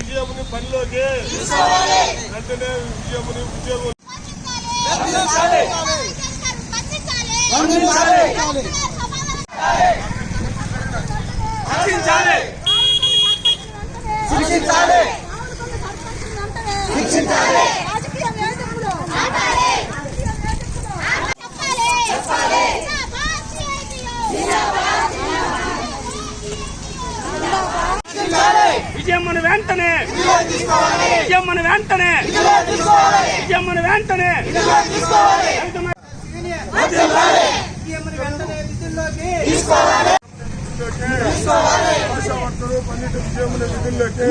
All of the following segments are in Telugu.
విజయముని పనిలోకి. వెంటనే విజయముని ఉద్యోగం. రక్షించాలి విజయమ్మను వెంటనే. విజయమ్మను వెంటనే. పన్నెండు విజయముల విధుల్లోకి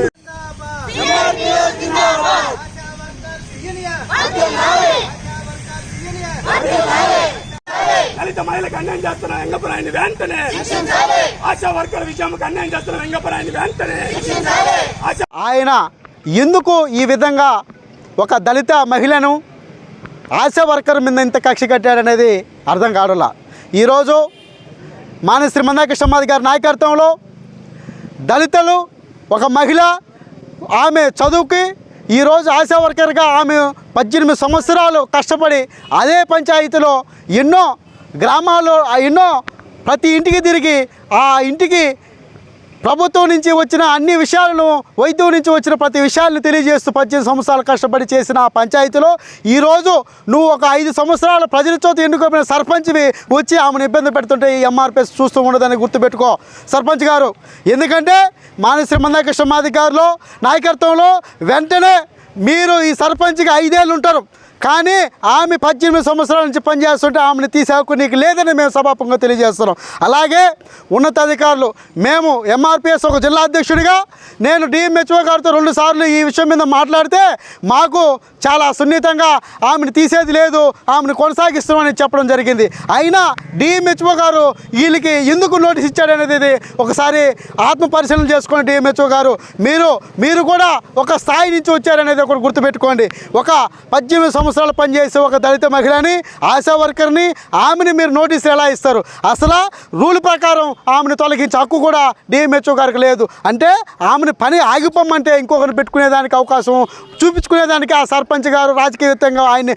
దళిత మహిళలకు అన్యాయం చేస్తున్న వెంగపరాయని వెంటనే. ఆశా వర్కర్ విషయంకు అన్యాయం చేస్తున్న వెంగపరాయని వెంటనే. ఆయన ఎందుకు ఈ విధంగా ఒక దళిత మహిళను ఆశా వర్కర్ మీద ఇంత కక్ష కట్టాడనేది అర్థం కావడంలా ఈరోజు మానశ్రీ మందాకృష్ణమాది గారి నాయకత్వంలో దళితులు ఒక మహిళ ఆమె చదువుకి ఈరోజు ఆశా వర్కర్గా ఆమె పద్దెనిమిది సంవత్సరాలు కష్టపడి అదే పంచాయతీలో ఎన్నో గ్రామాల్లో ఆ ఎన్నో ప్రతి ఇంటికి తిరిగి ఆ ఇంటికి ప్రభుత్వం నుంచి వచ్చిన అన్ని విషయాలను వైద్యం నుంచి వచ్చిన ప్రతి విషయాలను తెలియజేస్తూ పద్దెనిమిది సంవత్సరాలు కష్టపడి చేసిన ఆ పంచాయతీలో ఈరోజు నువ్వు ఒక ఐదు సంవత్సరాల ప్రజల చోత ఎన్నుకోబడిన సర్పంచ్వి వచ్చి ఆమెను ఇబ్బంది పెడుతుంటే ఈ ఎంఆర్పిఎస్ చూస్తూ ఉండదని గుర్తుపెట్టుకో. సర్పంచ్ గారు ఎందుకంటే మానశ్రీ మందాకృష్ణ మాధికారులు నాయకత్వంలో వెంటనే మీరు ఈ సర్పంచ్కి ఐదేళ్ళు ఉంటారు. కానీ ఆమె పద్దెనిమిది సంవత్సరాల నుంచి పనిచేస్తుంటే ఆమెను తీసేకు నీకు లేదని మేము సభాపంగా తెలియజేస్తున్నాం. అలాగే ఉన్నతాధికారులు మేము ఎంఆర్పిఎస్ ఒక జిల్లా అధ్యక్షుడిగా నేను డిఎంహెచ్ఓ గారితో రెండు సార్లు ఈ విషయం మీద మాట్లాడితే మాకు చాలా సున్నితంగా ఆమెను తీసేది లేదు ఆమెను కొనసాగిస్తున్నామని చెప్పడం జరిగింది. అయినా డిఎంహెచ్ఓ గారు వీళ్ళకి ఎందుకు నోటీస్ ఇచ్చాడనేది ఇది ఒకసారి ఆత్మ పరిశీలన చేసుకోండి డిఎంహెచ్ఓ గారు మీరు మీరు కూడా ఒక స్థాయి నుంచి వచ్చారనేది ఒకటి గుర్తుపెట్టుకోండి. ఒక పద్దెనిమిది సంవత్సరాలు పనిచేసే ఒక దళిత మహిళని ఆశా వర్కర్ని ఆమెని మీరు నోటీసులు ఎలా ఇస్తారు? అసలు రూల్ ప్రకారం ఆమెను తొలగించే హక్కు కూడా డిఎంహెచ్ఓ గారికి లేదు. అంటే ఆమెను పని ఆగిపోమంటే ఇంకొకరిని పెట్టుకునేదానికి అవకాశం చూపించుకునేదానికి ఆ సర్పంచ్ గారు రాజకీయతంగా ఆయన్ని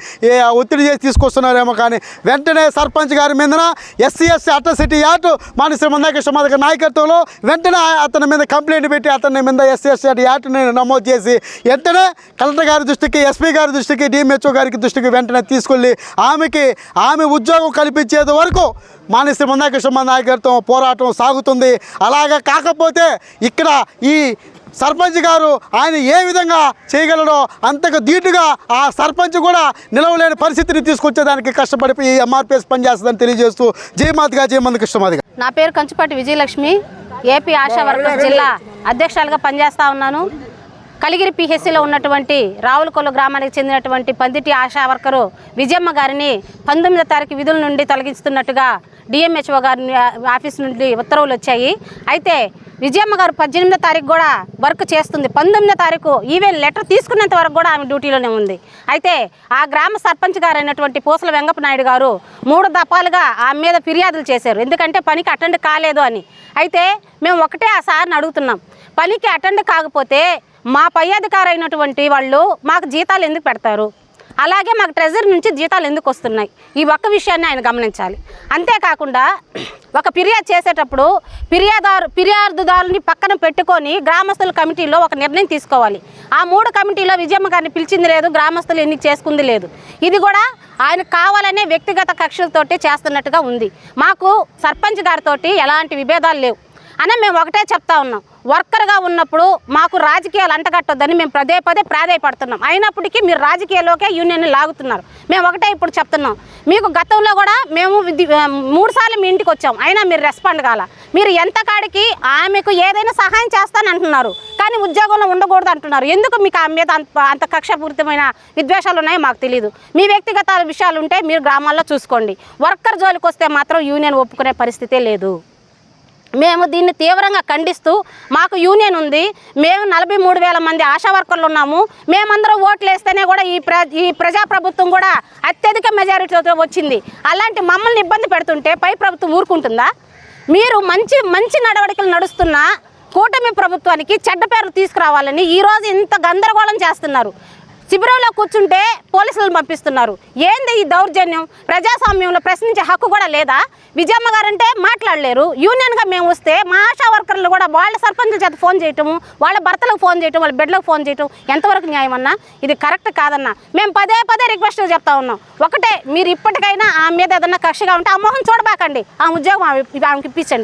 ఒత్తిడి చేసి తీసుకొస్తున్నారేమో కానీ వెంటనే సర్పంచ్ గారి మీదన ఎస్సీ ఎస్సీ అట్రసిటీ యాక్ట్ మానశ్రీ మందాకృష్ణ మాదక నాయకత్వంలో వెంటనే అతని మీద కంప్లైంట్ పెట్టి అతని మీద ఎస్సీ ఎస్సీ యాక్ట్ని నమోదు చేసి వెంటనే కలెక్టర్ గారి దృష్టికి ఎస్పీ గారి దృష్టికి డిఎంహెచ్ఓ గారికి దృష్టికి వెంటనే తీసుకెళ్ళి ఆమెకి ఆమె ఉద్యోగం కల్పించేది వరకు మానశ్రీ మందాకృష్ణ నాయకత్వం పోరాటం సాగుతుంది. అలాగా కాకపోతే ఇక్కడ ఈ సర్పంచ్ గారు ఆయన ఏ విధంగా చేయగలడో అంతకు ధీటుగా ఆ సర్పంచ్ కూడా నిలవలేని పరిస్థితిని తీసుకొచ్చేదానికి కష్టపడి ఈ ఎంఆర్పిఎస్ పనిచేస్తుందని తెలియజేస్తూ జయమాతిగా జయమంది కృష్ణమాదిగా నా పేరు కంచుపాటి విజయలక్ష్మి ఏపీ ఆశా వర్కర్స్ జిల్లా అధ్యక్షులుగా పనిచేస్తా ఉన్నాను. కలిగిరి పిహెచ్సిలో ఉన్నటువంటి రావులకొల్లు గ్రామానికి చెందినటువంటి పందిటి ఆశా వర్కరు విజయమ్మ గారిని పంతొమ్మిదో తారీఖు విధుల నుండి తొలగిస్తున్నట్టుగా డిఎంహెచ్ఓ గారి ఆఫీస్ నుండి ఉత్తర్వులు వచ్చాయి. అయితే విజయమ్మ గారు పద్దెనిమిదో తారీఖు కూడా వర్క్ చేస్తుంది. పంతొమ్మిదో తారీఖు ఈవెన్ లెటర్ తీసుకున్నంత వరకు కూడా ఆమె డ్యూటీలోనే ఉంది. అయితే ఆ గ్రామ సర్పంచ్ గారైనటువంటి పూసల వెంగప్ప నాయుడు గారు మూడు దఫాలుగా ఆమె మీద ఫిర్యాదులు చేశారు. ఎందుకంటే పనికి అటెండ్ కాలేదు అని. అయితే మేము ఒకటే ఆ సార్ని అడుగుతున్నాం. పనికి అటెండ్ కాకపోతే మా పై అధికారి అయినటువంటి వాళ్ళు మాకు జీతాలు ఎందుకు పెడతారు? అలాగే మాకు ట్రెజరీ నుంచి జీతాలు ఎందుకు వస్తున్నాయి? ఈ ఒక్క విషయాన్ని ఆయన గమనించాలి. అంతేకాకుండా ఒక ఫిర్యాదు చేసేటప్పుడు ఫిర్యాదారు ఫిర్యాదుదారుని పక్కన పెట్టుకొని గ్రామస్తుల కమిటీలో ఒక నిర్ణయం తీసుకోవాలి. ఆ మూడు కమిటీలో విజయమ్మ గారిని పిలిచింది లేదు గ్రామస్తులు ఎన్నిక చేసుకుంది లేదు. ఇది కూడా ఆయన కావాలనే వ్యక్తిగత కక్షలతోటి చేస్తున్నట్టుగా ఉంది. మాకు సర్పంచ్ గారితో ఎలాంటి విభేదాలు లేవు. అని మేము ఒకటే చెప్తా ఉన్నాం. వర్కర్గా ఉన్నప్పుడు మాకు రాజకీయాలు అంటగట్టొద్దని మేము పదే పదే ప్రాధాయపడుతున్నాం. అయినప్పటికీ మీరు రాజకీయాల్లోకే యూనియన్ లాగుతున్నారు. మేము ఒకటే ఇప్పుడు చెప్తున్నాం. మీకు గతంలో కూడా మేము విధి- మూడు సార్లు మీ ఇంటికి వచ్చాం. అయినా మీరు రెస్పాండ్ కాల. మీరు ఎంత కాడికి ఆమెకు ఏదైనా సహాయం చేస్తానంటున్నారు కానీ ఉద్యోగంలో ఉండకూడదు అంటున్నారు. ఎందుకు మీకు ఆమె మీద అంత అంత కక్షపూరితమైన విద్వేషాలు ఉన్నాయో మాకు తెలియదు మీ వ్యక్తిగత విషయాలు ఉంటే మీరు గ్రామాల్లో చూసుకోండి. వర్కర్ జోలికి వస్తే మాత్రం యూనియన్ ఒప్పుకునే పరిస్థితే లేదు. మేము దీన్ని తీవ్రంగా ఖండిస్తూ మాకు యూనియన్ ఉంది. మేము నలభై మూడు వేల మంది ఆశా వర్కర్లు ఉన్నాము. మేమందరం ఓట్లు వేస్తేనే కూడా ఈ ప్ర ఈ ప్రజాప్రభుత్వం కూడా అత్యధిక మెజారిటీతో వచ్చింది. అలాంటి మమ్మల్ని ఇబ్బంది పెడుతుంటే పై ప్రభుత్వం ఊరుకుంటుందా? మీరు మంచి మంచి నడవడికలు నడుస్తున్న కూటమి ప్రభుత్వానికి చెడ్డ పేరు తీసుకురావాలని ఈరోజు ఇంత గందరగోళం చేస్తున్నారు. శిబిరంలో కూర్చుంటే పోలీసులను పంపిస్తున్నారు. ఏంది ఈ దౌర్జన్యం? ప్రజాస్వామ్యంలో ప్రశ్నించే హక్కు కూడా లేదా? విజయమ్మ గారంటే మాట్లాడలేరు. యూనియన్గా మేము వస్తే మా ఆశా వర్కర్లు కూడా వాళ్ళ సర్పంచుల చేత ఫోన్ చేయటము వాళ్ళ భర్తలకు ఫోన్ చేయటం వాళ్ళ బిడ్డలకు ఫోన్ చేయటం ఎంతవరకు న్యాయం అన్నా ఇది కరెక్ట్ కాదన్నా. మేము పదే పదే రిక్వెస్ట్ చెప్తా ఉన్నాం. ఒకటే మీరు ఇప్పటికైనా ఆమె మీద ఏదన్నా కక్షగా ఉంటే ఆ మొహం చూడబాకండి. ఆ ఉద్యోగం ఆమెకి ఇప్పించండి.